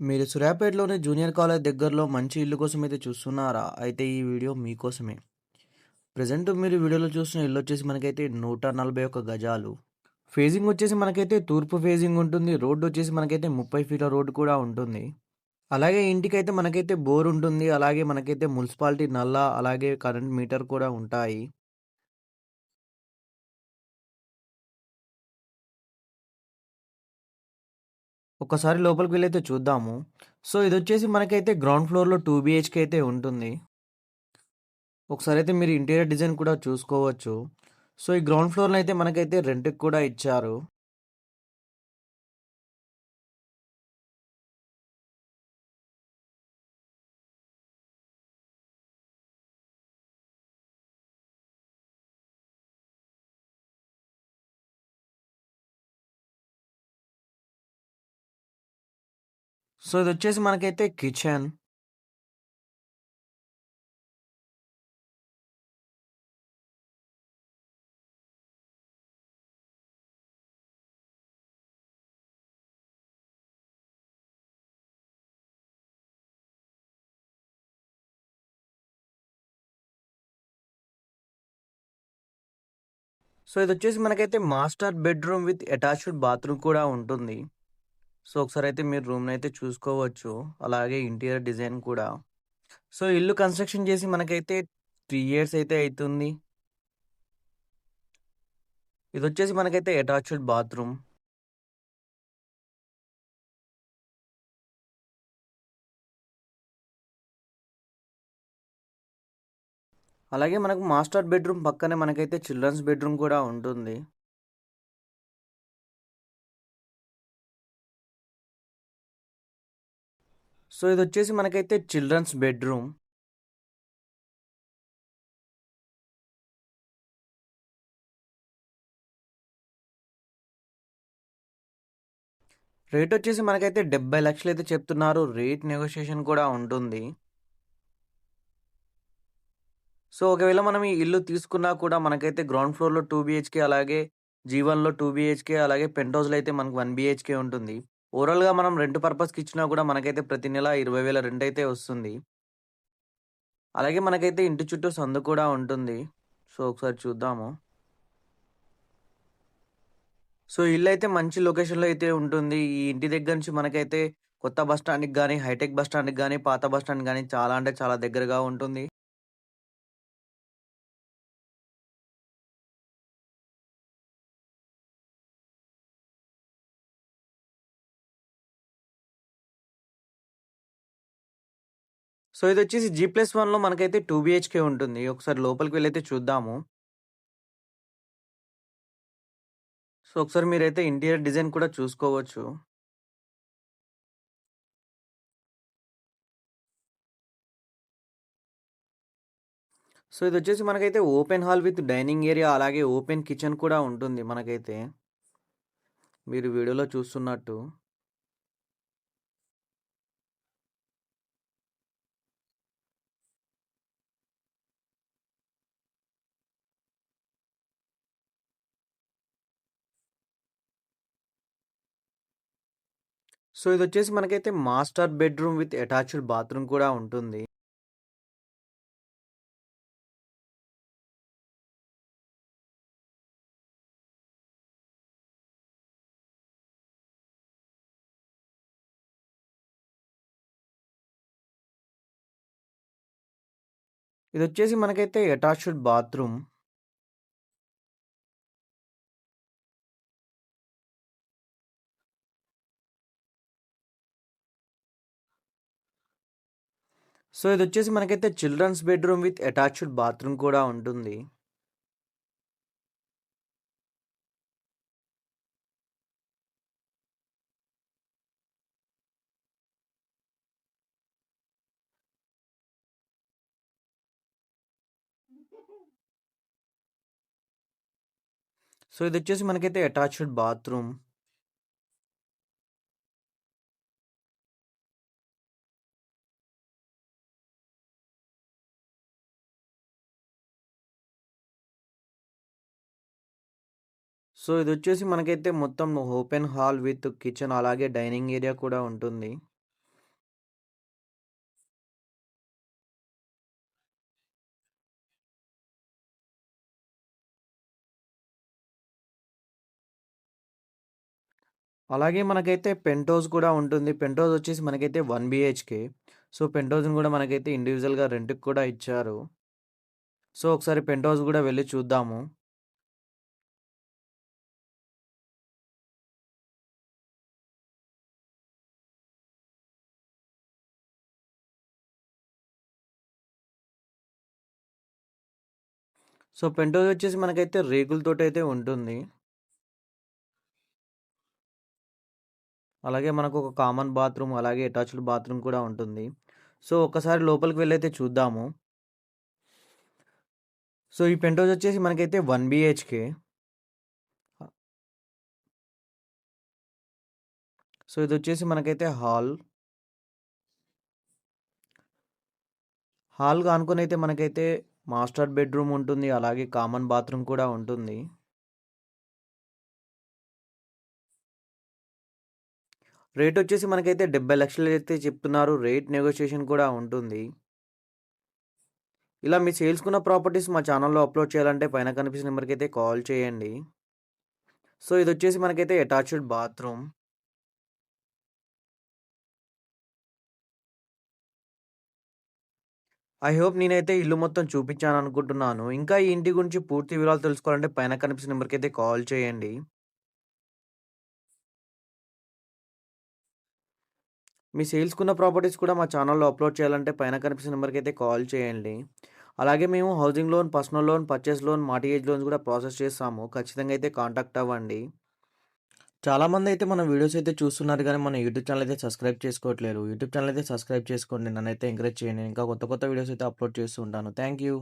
మీరు సూర్యాపేటలోని junior college దగ్గరలో మంచి ఇల్లు కోసం అయితే చూస్తున్నారా? అయితే ఈ వీడియో మీకోసమే. ప్రెజెంట్ మీరు వీడియోలో చూస్తున్న ఇల్లు వచ్చేసి మనకైతే 141 గజాలు. ఫేజింగ్ వచ్చేసి మనకైతే తూర్పు ఫేజింగ్ ఉంటుంది. రోడ్డు వచ్చేసి మనకైతే 30 ఫీట్ల రోడ్డు కూడా ఉంటుంది. అలాగే ఇంటికైతే మనకైతే బోర్ ఉంటుంది. అలాగే మనకైతే మున్సిపాలిటీ నల్లా, అలాగే కరెంట్ మీటర్ కూడా ఉంటాయి. ఒక్కసారి లోపలికి వెళ్ళైతే చూద్దాము. సో ఇది వచ్చేసి మనకైతే గ్రౌండ్ ఫ్లోర్‌లో టూ బిహెచ్కే అయితే ఉంటుంది. ఒకసారి అయితే మీరు ఇంటీరియర్ డిజైన్ కూడా చూసుకోవచ్చు. సో ఈ గ్రౌండ్ ఫ్లోర్‌లో అయితే మనకైతే రెంట్‌కి కూడా ఇచ్చారు. సో ఇది వచ్చేసి మనకైతే కిచెన్. సో ఇది వచ్చేసి మనకైతే master bedroom with attached bathroom కూడా ఉంటుంది. సో ఒకసారి అయితే మీరు రూమ్ని అయితే చూసుకోవచ్చు. అలాగే ఇంటీరియర్ డిజైన్ కూడా. సో ఇల్లు కన్‌స్ట్రక్షన్ చేసి మనకైతే త్రీ ఇయర్స్ అయితే అవుతుంది ఇది వచ్చేసి మనకైతే అటాచ్డ్ బాత్రూమ్. అలాగే మనకు మాస్టర్ బెడ్‌రూమ్ పక్కనే మనకైతే చిల్డ్రన్స్ బెడ్‌రూమ్ కూడా ఉంటుంది. సో ఇది వచ్చేసి మనకైతే చిల్డ్రన్స్ బెడ్‌రూమ్. రేట్ వచ్చేసి మనకైతే 70,00,000 అయితే చెప్తున్నారు. రేట్ నెగోషియేషన్ కూడా ఉంటుంది. సో ఒకవేళ మనం ఈ ఇల్లు తీసుకున్నా కూడా మనకైతే గ్రౌండ్ ఫ్లోర్‌లో టూ బీహెచ్‌కే అలాగే జీ1లో 2 బీహెచ్‌కే అలాగే పెంట్ హౌస్‌లో అయితే మనకు వన్ బీహెచ్‌కే ఉంటుంది. ఓవరాల్‌గా మనం రెంట్ పర్పస్‌కి ఇచ్చినా కూడా మనకైతే ప్రతి నెల ఇరవై వేల రెంట్ అయితే వస్తుంది. అలాగే మనకైతే ఇంటి చుట్టూ సందు కూడా ఉంటుంది. సో ఒకసారి చూద్దాము. సో ఇల్లు అయితే మంచి లొకేషన్‌లో అయితే ఉంటుంది. ఈ ఇంటి దగ్గర నుంచి మనకైతే కొత్త బస్ స్టాండ్‌కి కానీ హైటెక్ బస్ స్టాండ్‌కి కానీ పాత బస్ స్టాండ్‌కి కానీ చాలా అంటే చాలా దగ్గరగా ఉంటుంది. సో ఇది వచ్చేసి జీప్లస్ వన్లో మనకైతే టూ బీహెచ్‌కే ఉంటుంది. ఒకసారి లోపలికి వెళ్ళైతే చూద్దాము. సో ఒకసారి మీరైతే ఇంటీరియర్ డిజైన్ కూడా చూసుకోవచ్చు. సో ఇది వచ్చేసి మనకైతే open hall with dining area అలాగే ఓపెన్ కిచెన్ కూడా ఉంటుంది మనకైతే. మీరు వీడియోలో చూస్తున్నట్టు. సో ఇది వచ్చేసి మనకైతే master bedroom with attached bathroom కూడా ఉంటుంది. ఇది వచ్చేసి మనకైతే అటాచ్డ్ బాత్రూమ్. సో ఇది వచ్చేసి మనకైతే children's bedroom with attached bathroom కూడా ఉంటుంది. సో ఇది వచ్చేసి మనకైతే అటాచ్డ్ బాత్రూమ్. సో ఇది వచ్చేసి మనకైతే మొత్తం ఓపెన్ హాల్ విత్ కిచెన్ అలాగే డైనింగ్ ఏరియా కూడా ఉంటుంది. అలాగే మనకైతే పెంటోస్ కూడా ఉంటుంది. పెంటోస్ వచ్చేసి మనకైతే వన్ బిహెచ్కే సో పెంటోస్ని కూడా మనకైతే ఇండివిజువల్గా రెంట్కి కూడా ఇచ్చారు. సో ఒకసారి పెంటోస్ కూడా వెళ్ళి చూద్దాము. సో, పెంటోజ్ వచ్చేసి మనకైతే రేకులతోటైతే ఉంటుంది. అలాగే మనకు ఒక కామన్ బాత్రూమ్, అలాగే అటాచ్డ్ బాత్రూమ్ కూడా ఉంటుంది. సో, ఒక్కసారి లోపలికి వెళ్ళైతే చూద్దాము. సో, ఈ పెంటోజ్ వచ్చేసి మనకైతే వన్ బీహెచ్‌కే. సో ఇది వచ్చేసి మనకైతే హాల్. హాల్గా అనుకుని అయితే మనకైతే మాస్టర్ బెడ్‌రూమ్ ఉంటుంది. అలాగే కామన్ బాత్రూమ్ కూడా ఉంటుంది. రేట్ వచ్చేసి మనకైతే 70,00,000 అయితే చెప్తున్నారు. రేట్ నెగోషియేషన్ కూడా ఉంటుంది. ఇలా మీ సేల్స్‌కున్న ప్రాపర్టీస్ మా ఛానల్లో అప్‌లోడ్ చేయాలంటే పైన కనిపించే నెంబర్కి అయితే కాల్ చేయండి. సో, ఇది వచ్చేసి మనకైతే అటాచ్డ్ బాత్రూమ్. ఐ హోప్ నేనైతే ఇల్లు మొత్తం చూపించాను అనుకుంటున్నాను ఇంకా ఈ ఇంటి గురించి పూర్తి వివరాలు తెలుసుకోవాలంటే పైన కనిపిస్తున్న అయితే కాల్ చేయండి. మీ సేల్స్‌కున్న ప్రాపర్టీస్ కూడా మా ఛానల్లో అప్‌లోడ్ చేయాలంటే పైన కనిపిస్తున్న అయితే కాల్ చేయండి. అలాగే మేము housing loan, personal loan, purchase loan, mortgage loans కూడా ప్రాసెస్ చేస్తాము. ఖచ్చితంగా అయితే కాంటాక్ట్ అవ్వండి. చాలామందైతే మన వీడియోస్ అయితే చూస్తున్నారు కానీ మన యూట్యూబ్ ఛానల్ అయితే సబ్స్క్రైబ్ చేసుకోవట్లేదు యూట్యూబ్ ఛానల్ అయితే సబ్స్క్రైబ్ చేసుకోండి. నన్నైతే ఎంకరేజ్ చేయండి. ఇంకా కొత్త కొత్త వీడియోస్ అయితే అప్‌లోడ్ చేస్తూ ఉంటాను. Thank you.